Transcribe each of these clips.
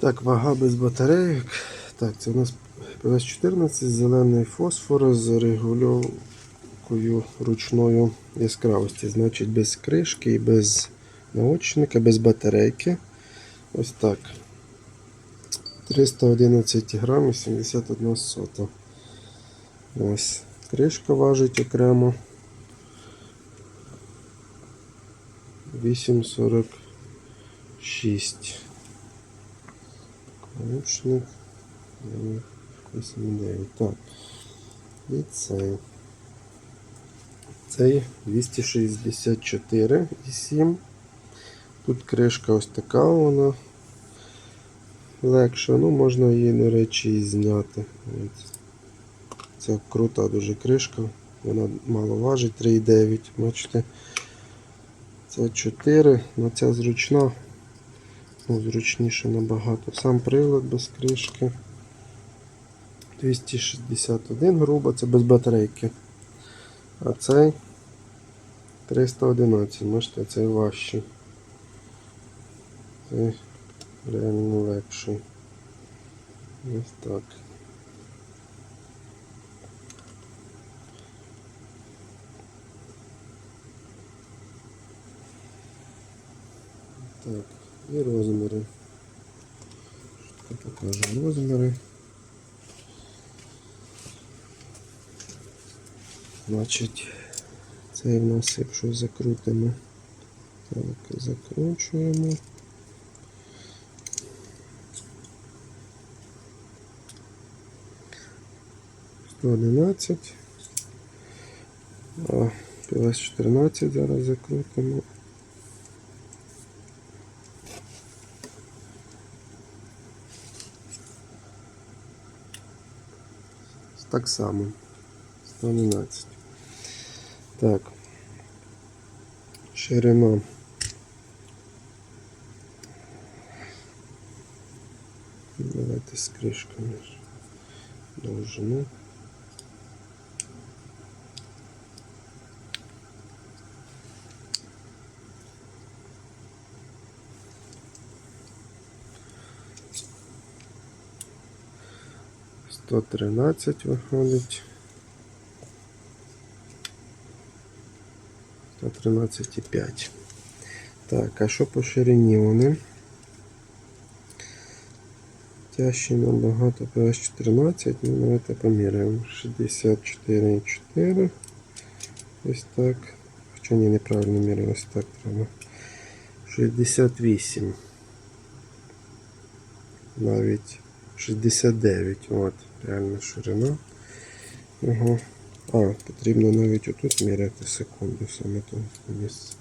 Так, вага без батарейок. Так, це у нас ПС-14, зелений фосфор з регульовкою ручною яскравості. Значить, без кришки без наочника, без батарейки. Ось так. 311 грам і 71 сота. Ось. Кришка важить окремо. 8,46. Наушник. 8,9. Так. І цей. Цей 264,7. Тут кришка ось така вона. Легша, ну можна її, до речі, і зняти. Ось. Це крута дуже кришка. Вона мало важить 3,9. Бачите. Це 4, але ця зручна. Ну, зручніше набагато. Сам прилад без кришки. 261 грубо, це без батарейки. А цей 311, бачите, цей важчий. Цей реально легший. Ось так. Так, і розміри. Швидко покажу розміри. Значить, цей в нас, якщо закрутимо, так, закручуємо. Сто одинадцять. Пілась 14 зараз закрутимо. Так само. 111. Так. Ширина. Давайте з кришками. Довжину. Сто тринадцять виходить. 113,5. Так, а що по ширині вони? Тяжчі набагато PS14, ну давайте поміряємо. 64,4. Ось так. Хоча ні, неправильно міряю, ось так треба. 68. Навіть 69. От, реальна ширина. Його. А, потрібно навіть отут міряти секунду, саме тут місце.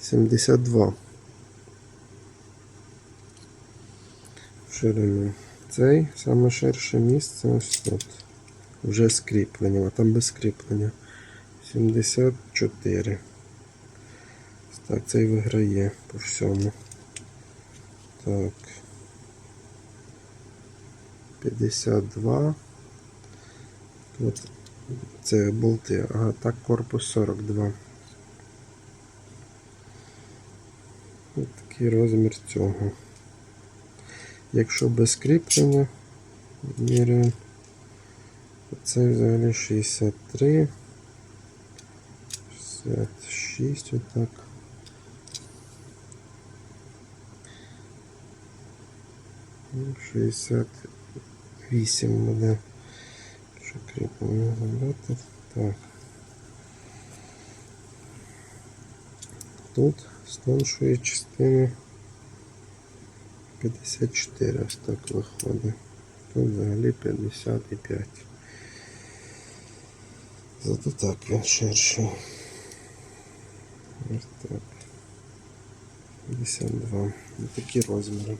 72. Ширину. Цей саме ширше місце ось тут. Вже скріплення, а там без скріплення. 74. Ось Так, цей виграє по всьому. Так. 52. Тут це болти, ага, так корпус 42. Ось такий розмір цього. Якщо без кріплення міряємо, це взагалі 63, 66 отак. Ну, 68 буде. Що кріплення забрати? Так. Тут з тоншої частини 54 ось так виходить. Тут взагалі 55. Зато так він ширший. Ось так. 52. Ось такі розміри.